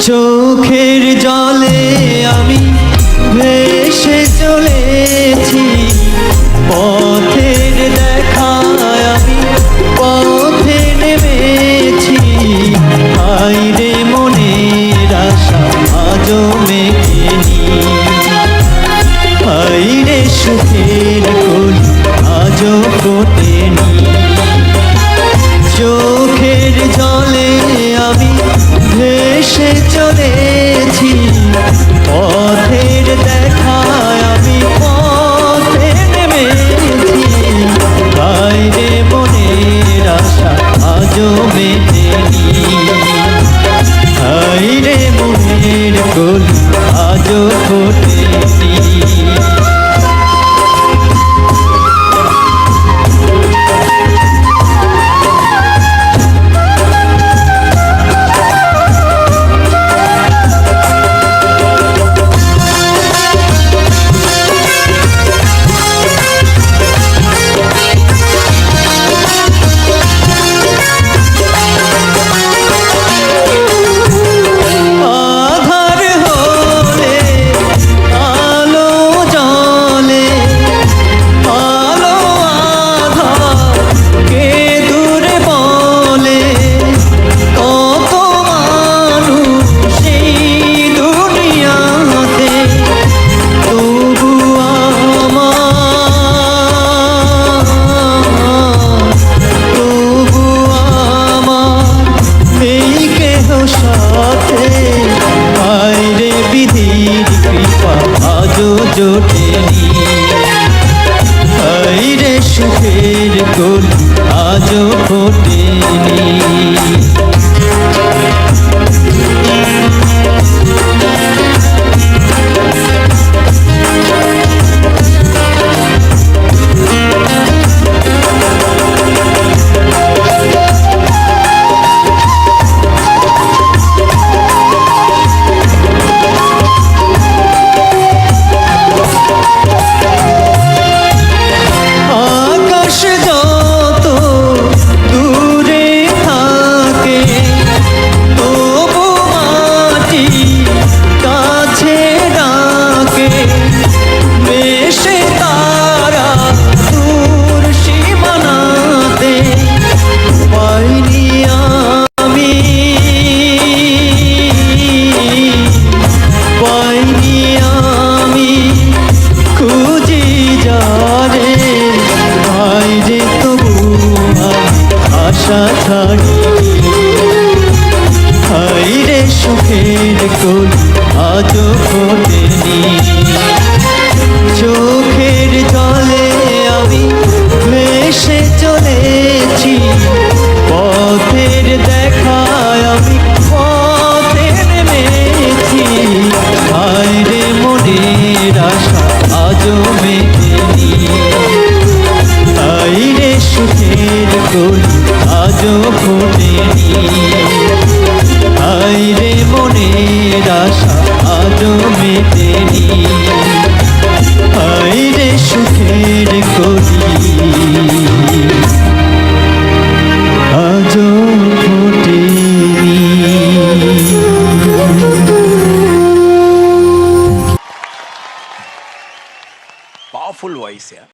চোখের জলে আমি ভেসে চলেছি। পথের দেখায় আমি পথে নেমেছি। আইরে মনের আশা মেখে আই আইরে সুখে কঠিন মোটিনী আশা ছাড়ি হাই রে সুখের কোল আজও খোলেনি full voice, ¿ya?